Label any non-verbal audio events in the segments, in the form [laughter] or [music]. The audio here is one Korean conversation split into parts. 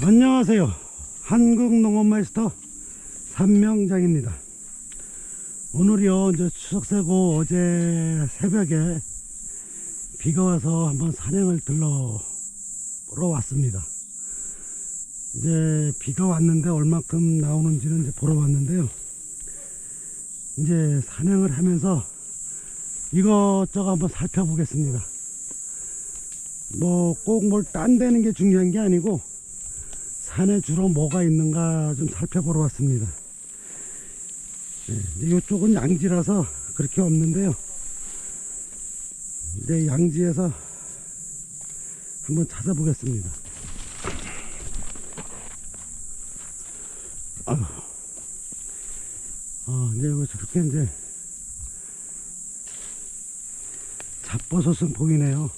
안녕하세요. 한국농업마이스터 삼명장입니다. 오늘이요, 이제 추석 세고 어제 새벽에 비가 와서 한번 산행을 들러보러 왔습니다. 이제 비가 왔는데 얼마큼 나오는지는 이제 보러 왔는데요. 이제 산행을 하면서 이것저것 한번 살펴보겠습니다. 뭐 꼭 뭘 딴대는 게 중요한 게 아니고 산에 주로 뭐가 있는가 좀 살펴보러 왔습니다. 네, 이쪽은 양지라서 그렇게 없는데요. 이제 양지에서 한번 찾아보겠습니다. 아유. 어, 이제 저렇게 이제 잡버섯은 보이네요.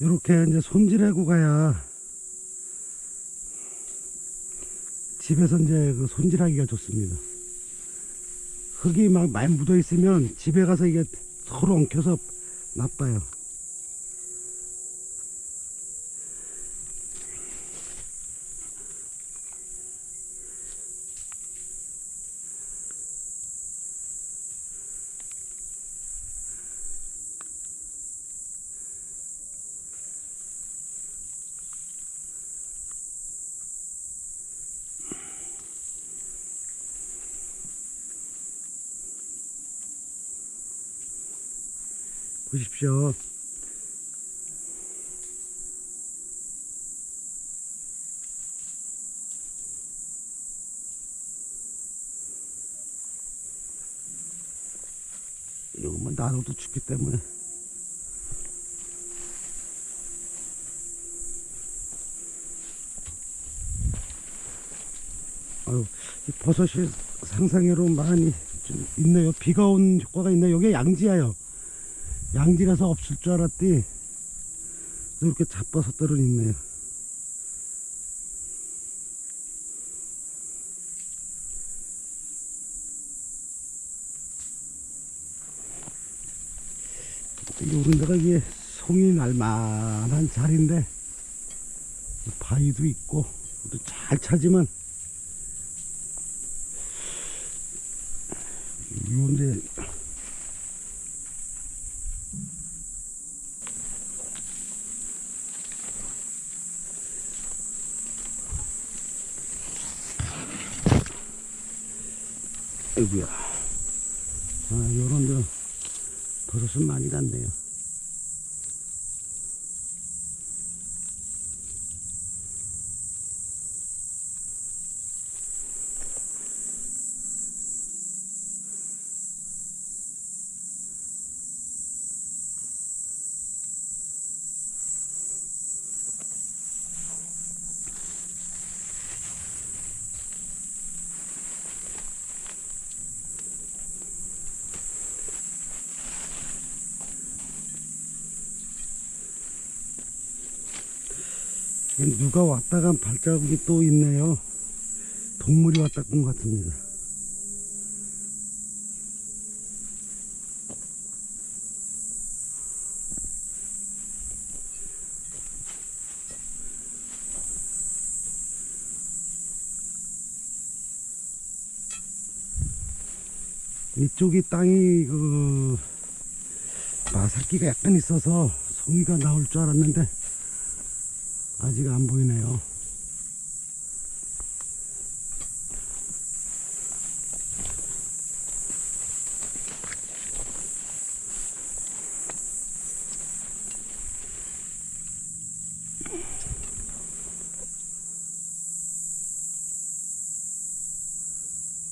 이렇게 이제 손질하고 가야 집에서 이제 그 손질하기가 좋습니다. 흙이 막 많이 묻어 있으면 집에 가서 이게 서로 엉켜서 나빠요. 보십시오. 이거만 놔둬도 죽기 때문에. 아유, 이 버섯이 상상외로 많이 좀 있네요. 비가 온 효과가 있네요. 여기 양지야요. 양지라서 없을 줄 알았더니 이렇게 잡버섯들은 있네요. 이런 데가 이게 송이 날만한 자리인데 바위도 있고 또잘 찾으면 이런데 아이고야. 아, 요런 데 버섯은 많이 갔네요. 누가 왔다 간 발자국이 또 있네요. 동물이 왔다 간 것 같습니다. 이쪽이 땅이 그 마삭기가 약간 있어서 송이가 나올 줄 알았는데 아직 안 보이네요.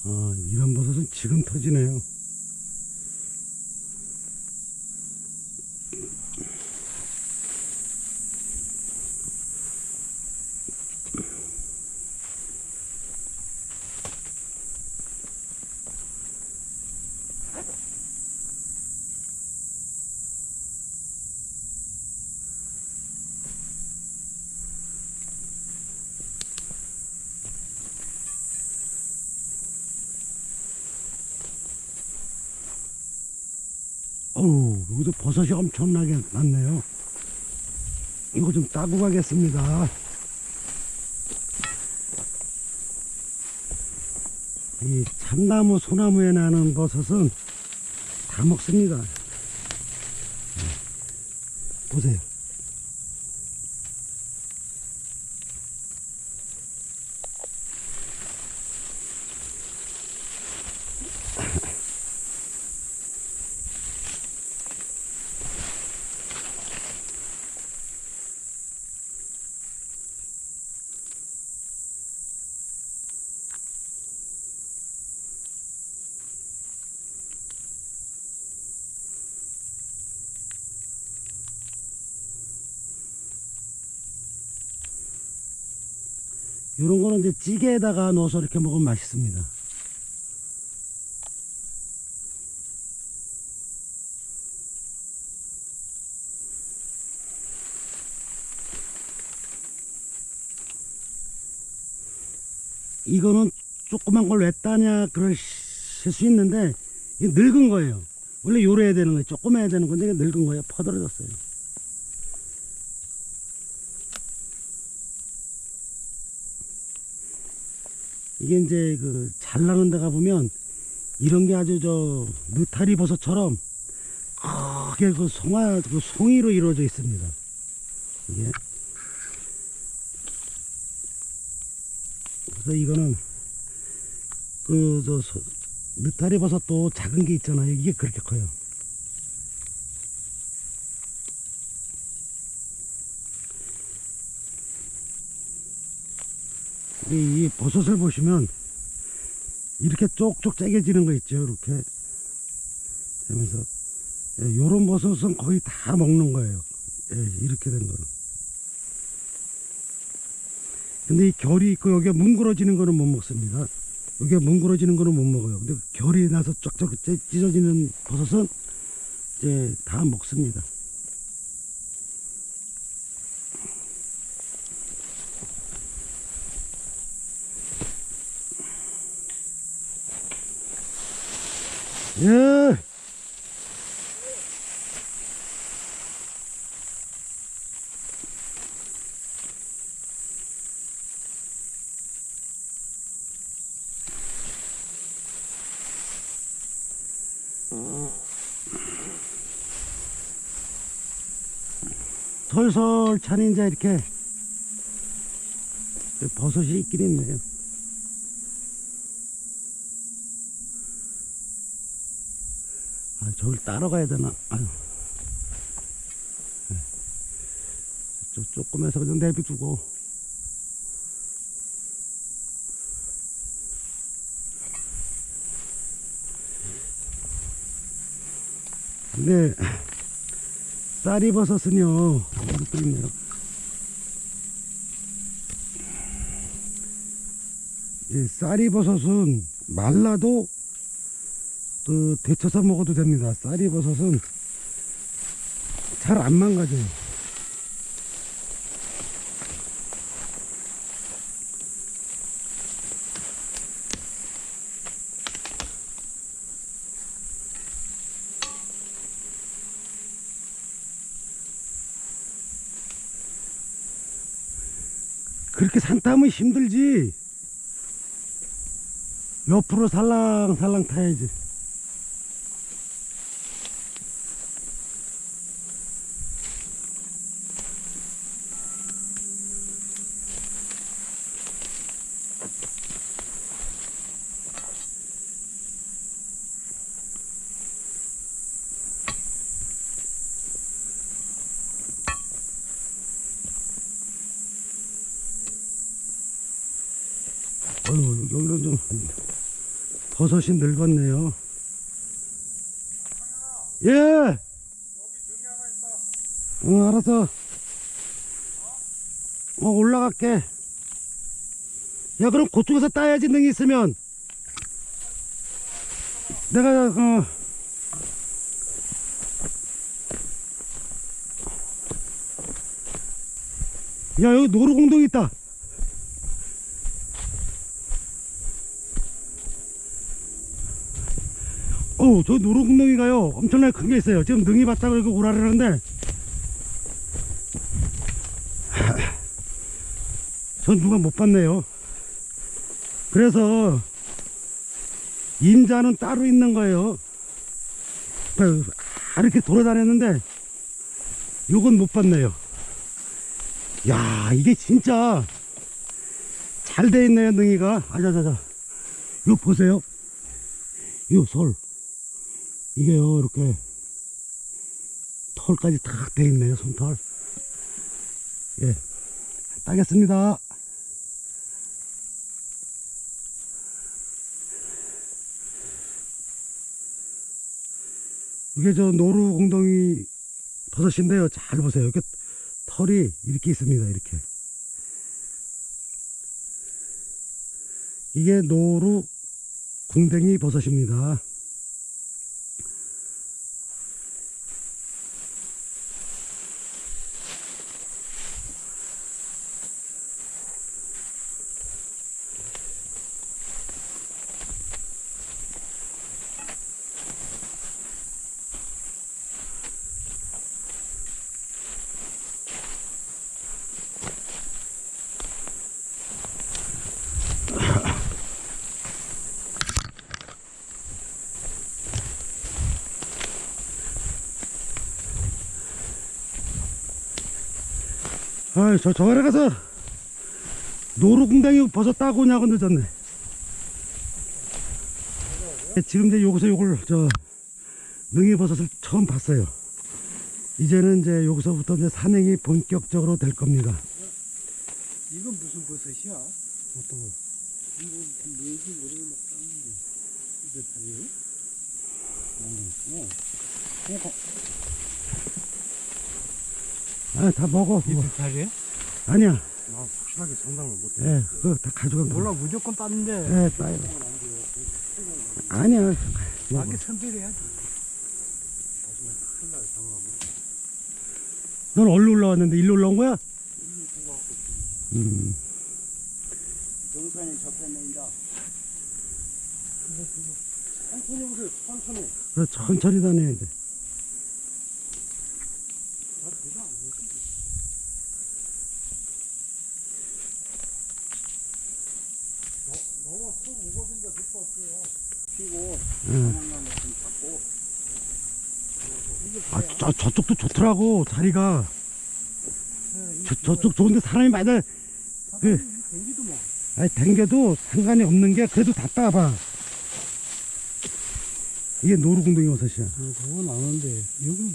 아, 이런 버섯은 지금 터지네요. 어우, 여기도 버섯이 엄청나게 났네요. 이거 좀 따고 가겠습니다. 이 참나무, 소나무에 나는 버섯은 다 먹습니다. 네. 보세요. 이런 거는 이제 찌개에다가 넣어서 이렇게 먹으면 맛있습니다. 이거는 조그만 걸 왜 따냐 그러실 수 있는데 이 늙은 거예요. 원래 요래야 되는 거예요. 조그매야 되는 건데 늙은 거예요. 퍼들어졌어요. 이게 이제 그 잘 나는 데가 보면 이런 게 아주 저 느타리 버섯처럼 크게 그 송아 그 송이로 이루어져 있습니다. 이게 그래서 이거는 그 저 느타리 버섯도 작은 게 있잖아요. 이게 그렇게 커요. 이, 이 버섯을 보시면 이렇게 쪽쪽 째겨지는 거 있죠 이렇게. 되면서 예, 요런 버섯은 거의 다 먹는 거예요. 예, 이렇게 된 거는. 근데 이 결이 있고 여기가 뭉그러지는 거는 못 먹습니다. 여기가 뭉그러지는 거는 못 먹어요. 근데 결이 나서 쫙쫙 찢- 찢어지는 버섯은 이제 다 먹습니다 예. 솔솔 찬 이제 이렇게 버섯이 있긴 있네요. 저걸 따러 가야 되나? 아유. 네. 저 조금해서 그냥 내비두고. 근데 쌀이버섯은요, 이것도. 이 쌀이버섯은 말라도 또 데쳐서 먹어도 됩니다. 쌀이버섯은 잘 안 망가져요. 그렇게 산 타면 힘들지. 옆으로 살랑살랑 타야지. 어휴, 여기는 좀 버섯이 늙었네요. 예! 어, 알았어. 어, 올라갈게. 야, 그럼 그쪽에서 따야지, 능이 있으면. 내가, 어. 야, 여기 노루공동 있다. 어, 저 노루궁덩이가요. 엄청나게 큰 게 있어요. 지금 능이 봤다고 이렇게 오라르는데. 전 누가 못 봤네요. 그래서 인자는 따로 있는 거예요. 그, 아, 이렇게 돌아다녔는데 요건 못 봤네요. 야, 이게 진짜 잘 돼 있네요, 능이가. 아자자자. 이거 보세요. 요 솔. 이게요, 이렇게 털까지 탁 돼 있네요, 손털. 예. 따겠습니다. 이게 저 노루 공덩이 버섯인데요. 잘 보세요. 이렇게 털이 이렇게 있습니다. 이렇게. 이게 노루 궁뎅이 버섯입니다. 아이, 저, 저 아래 가서 노루궁뎅이 버섯 따고 오냐고 늦었네. 지금 이제 여기서 요걸, 저, 능이 버섯을 처음 봤어요. 이제는 이제 여기서부터 이제 산행이 본격적으로 될 겁니다. 이건 무슨 버섯이야? 어떤 거? 이거 뭔지 모르겠는데 이거 다리요? 어. 어. 아, 다 먹어. 이 뭐. 다리야? 아니야. 나 확실하게 상담을 못해. 예, 그거 다 가져간 거. 몰라 무조건 땄는데 예, 따요. 아니야. 먹어. 나게 선별해야지. 넌 얼로 올라왔는데 일로 올라온 거야? 음. 영산이 접했네 이제. 천천히 오세요. 천천히. 그래, 천천히 다녀야 돼. 너무 쑥 오거든요. 될거 없어요. 응. 아, 저, 저쪽도 좋더라고, 자리가. 저, 저쪽 좋은데 사람이 많이, 다- 그, 댕기도 뭐. 아니, 댕겨도 상관이 없는 게 그래도 다 따봐. 이게 노루궁둥이 버섯이야. 아, 그건 아는데 여기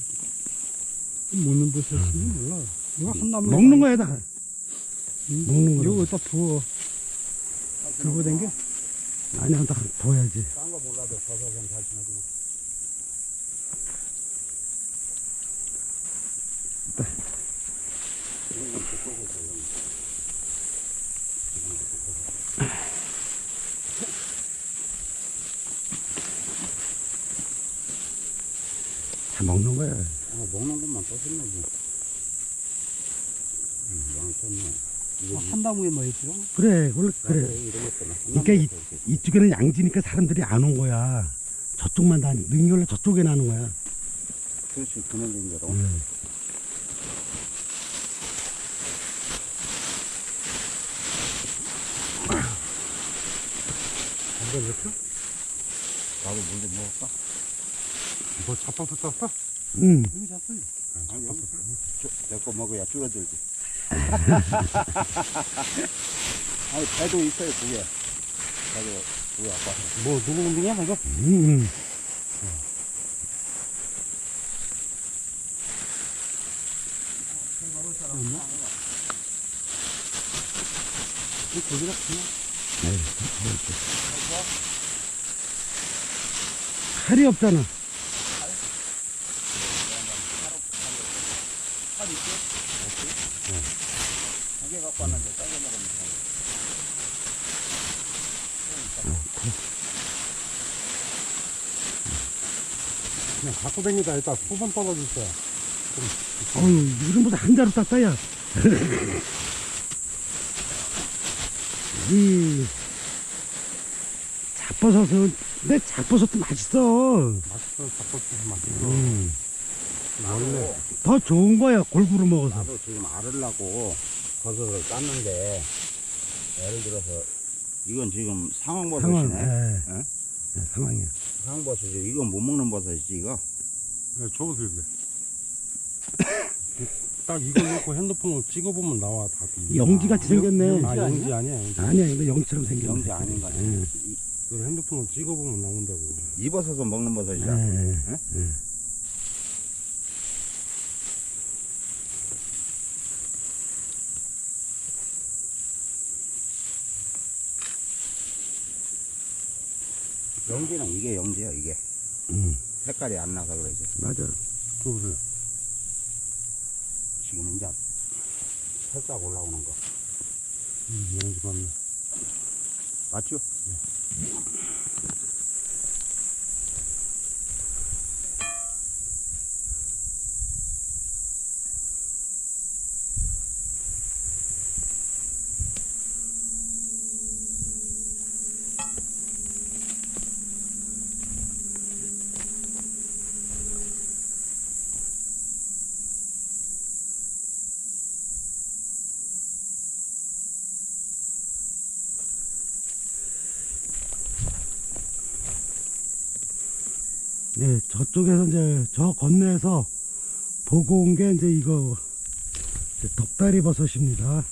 먹는 버섯인지 몰라. 이거 한 나무 먹는 거야, 다. 먹는 거라고. 이거 어디다 부어. 들고 댕겨? 아니야, 다 둬야지. 딴 거 몰라도 버섯은 잘 지나지만. 다 먹는 거야. 어, 먹는 것만 떠있네 지 응, 떴네. 이거 한뭐 있죠? 그래, 원래, 그래. 그러니까 이, 이쪽에는 양지니까 사람들이 안 온 거야. 저쪽만 다, 능이 원래 저쪽에 나는 거야. 그렇지 그늘린 대로. 응. 한번 넣죠? 나도 물좀 먹을까? 뭐 잡아서 땄어? 응. 여기 잡어요. 아니 여기 내거 먹어야 줄어들지. 아니 배도 있어요 그게. 배도 그게 아까. 뭐 누구 운동이야 이거? 응. 없나? 이 거기다 그냥 에이, 칼이 없잖아. 팔 있지? 없지? 두개 갖고 왔는데 짜게 먹으면 돼. 그냥 갖고 다니다 일단 수분 거야. 어휴, 이름보다 한 자루 땄다야. 이 잡버섯은 근데 잡버섯도 맛있어. 맛있어, 잡버섯 맛있어. 음. 원래 더 좋은 거야 골고루 먹어서. 나도 지금 알으려고 버섯을 땄는데 예를 들어서 이건 지금 상황, 상황버섯이네. 예. 예? 예, 상황이야. 상황버섯이 이건 못 먹는 버섯이지 이거. 네, 줘보세요. [coughs] 딱 이걸 놓고 핸드폰으로 찍어보면 나와, 답이. 영지같이 생겼네. 아, 영지 아니야, 영지. 아니야, 근데 영처럼 생겼네. 영지 아닌 거 예. 이걸 핸드폰으로 찍어보면 나온다고. 이 버섯은 먹는 버섯이야. 예, 예. 예? 영지는 이게 영지야 이게 음, 색깔이 안 나서 그러지 맞아. 줘보세요. 지금 이제 살짝 올라오는 거 음, 영지 맞네. 맞죠? 네, 저쪽에서 이제 저 건너에서 보고 온 게 이제 이거 이제 덕다리 버섯입니다.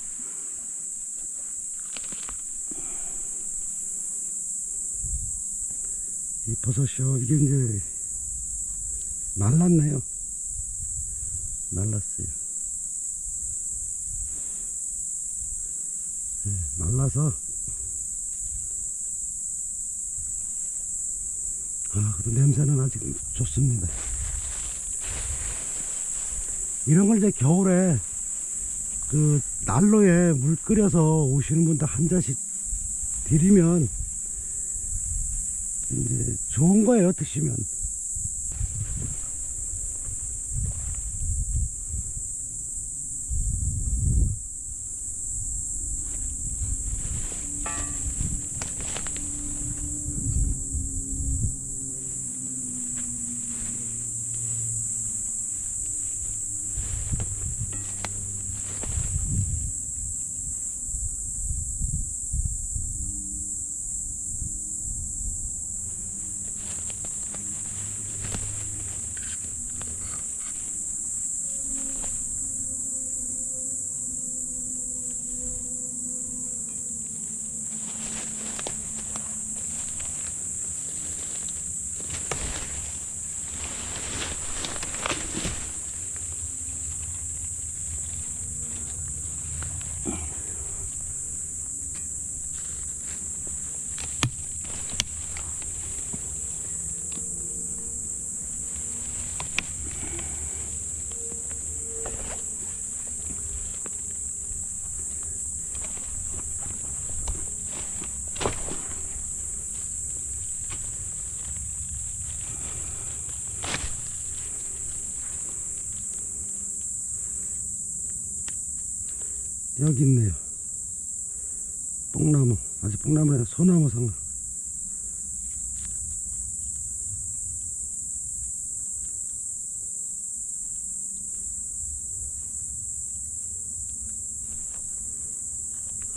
이 버섯이요, 이게 이제 말랐네요. 말랐어요. 네, 말라서 아, 그래도 냄새는 아직 좋습니다. 이런 걸 이제 겨울에 그 난로에 물 끓여서 오시는 분들 한 잔씩 드리면 이제 좋은 거예요, 드시면. 여기 있네요. 뽕나무. 아직 뽕나무에 소나무 상가.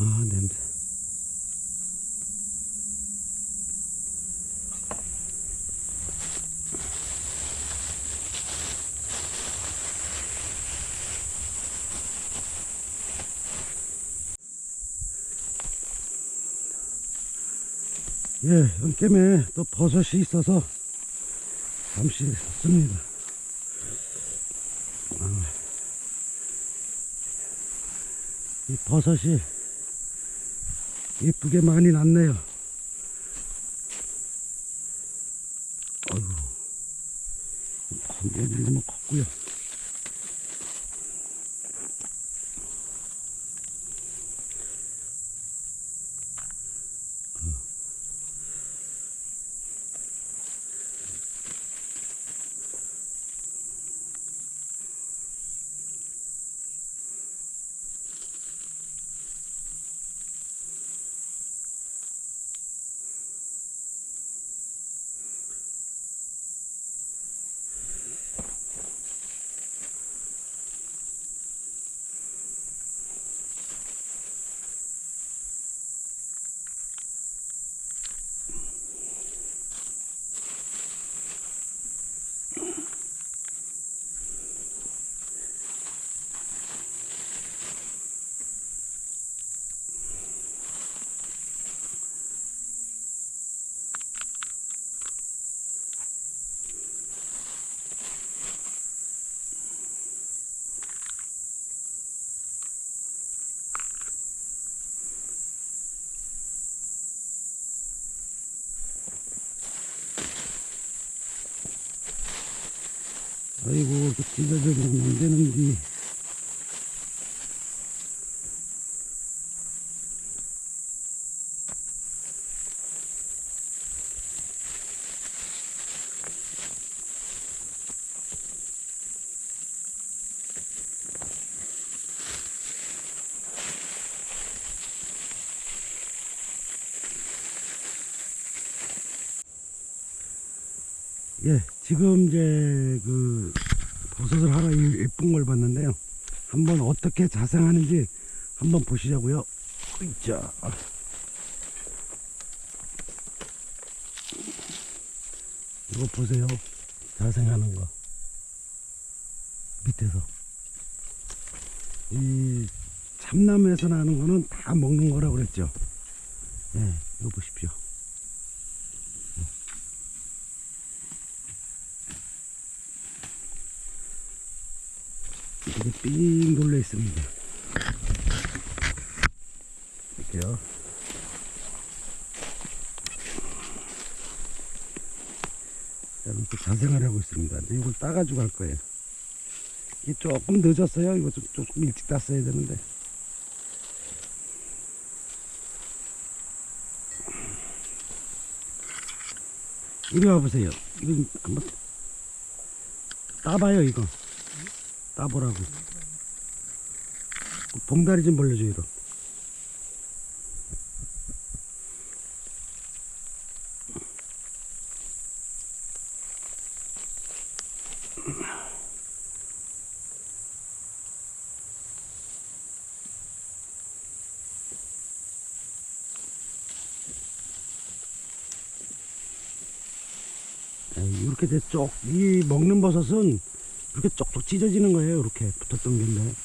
아, 냄새. 예, 연겜에 또 버섯이 있어서 잠시 씁니다. 아, 이 버섯이 예쁘게 많이 났네요. 아이고, 건조기 너무 컸고요. 찢어져면 안 되는데. 예, 지금 이제 그 버섯을 하나 예- 예쁜 걸 봤는데요. 한번 어떻게 자생하는지 한번 보시자고요. 자, 이거 보세요. 자생하는 거 밑에서 이 참나무에서 나는 거는 다 먹는 거라고 그랬죠. 예, 이거 보십시오. 이게 삥 돌려 있습니다. 이렇게요. 자, 이렇게 자생을 하고 있습니다. 이제 이걸 따가지고 갈 거예요. 이게 조금 늦었어요. 이거 좀, 조금 일찍 땄어야 되는데. 이리 와보세요. 이거 한번 따봐요, 이거. 따보라고. 봉다리 좀 벌려줘, 이러. 이렇게 돼 쪽, 이 먹는 버섯은 이렇게 쪽쪽 찢어지는 거예요. 이렇게 붙었던 건데.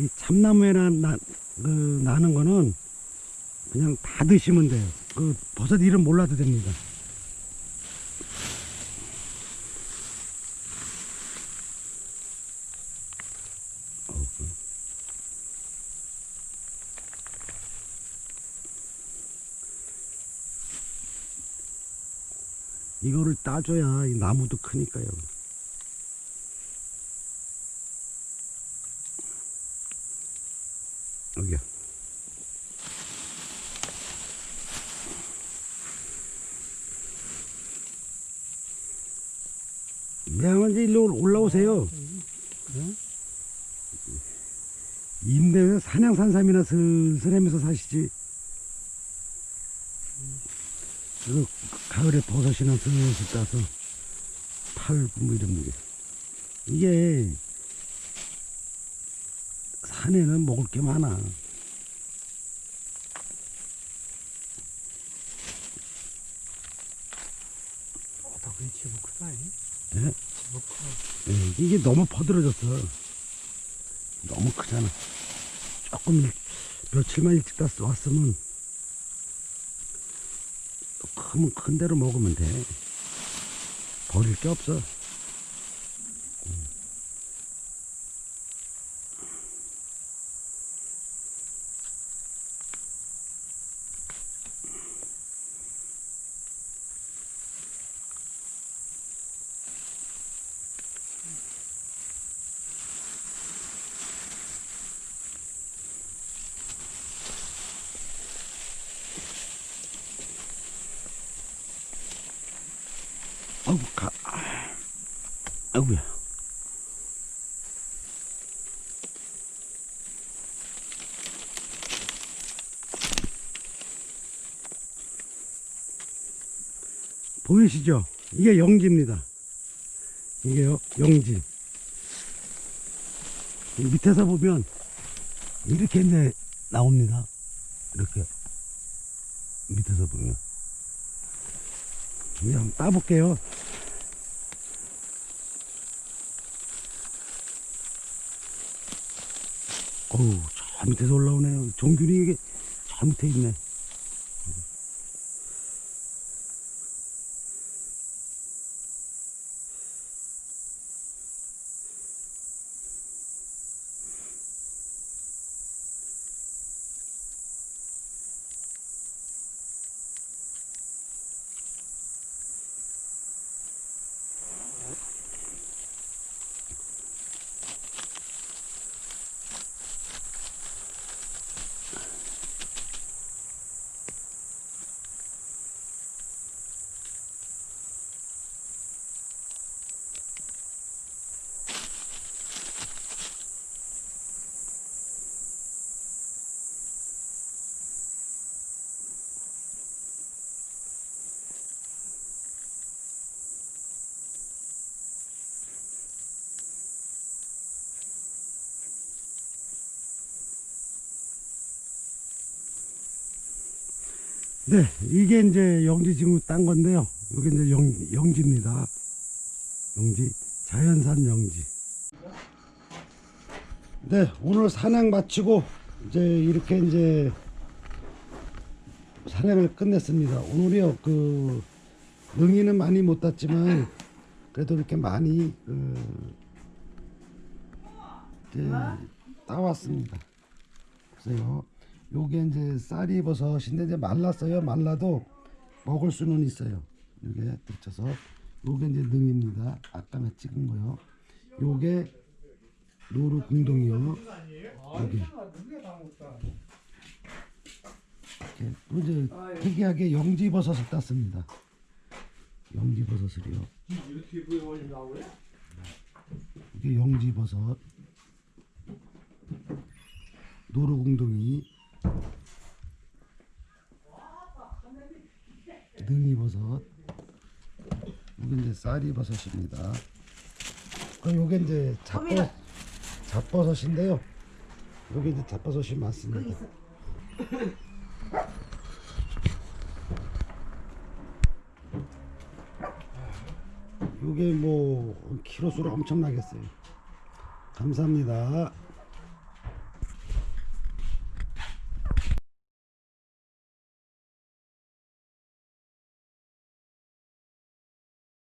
이 참나무에 나, 나, 그, 나는 거는 그냥 다 드시면 돼요. 그 버섯 이름 몰라도 됩니다. 이거를 따줘야 이 나무도 크니까요. 여기요. 매양은 이제 일로 올라오세요. 임대에서 산양산삼이나 슬슬 하면서 사시지. 그 가을에 버섯이나 슬슬 따서 팔고 뭐 이런 게. 이게 산에는 먹을 게 많아. 어, 나 그게 집어 크다, 이. 예? 집어 커. 예, 이게 너무 퍼들어졌어. 너무 크잖아. 조금 일- 며칠만 일찍 따서 왔으면 크면 큰 대로 먹으면 돼. 버릴 게 없어. 아이고, 가. 아이고야. 보이시죠? 이게 영지입니다. 이게 요, 영지. 이 밑에서 보면 이렇게 이제 나옵니다. 이렇게. 밑에서 보면. 이제 한번 따볼게요. 어우, 저 밑에서 올라오네요. 종균이 이게 저 밑에 있네. 네, 이게 이제 영지 지금 딴 건데요. 이게 이제 영, 영지입니다. 영지, 자연산 영지. 네, 오늘 산행 마치고 이제 이렇게 이제 산행을 끝냈습니다. 오늘이요, 그 능이는 많이 못 땄지만 그래도 이렇게 많이 그 이제 따왔습니다. 보세요. 요게 이제 쌀이 버섯인데 이제 말랐어요. 말라도 먹을 수는 있어요. 요게 데쳐서 요게 이제 능입니다. 아까 내 찍은 거요. 요게 노루 궁동이요. 여기 이렇게 또 이제 특이하게 영지 버섯을 땄습니다. 영지 버섯을요. 이게 영지 버섯. 노루궁둥이 능이버섯 이게 이제 쌀이버섯입니다. 그 요게 이제 잡버 잡버섯인데요. 요게 이제 잡버섯이 많습니다. 요게 뭐 키로수로 엄청나겠어요. 감사합니다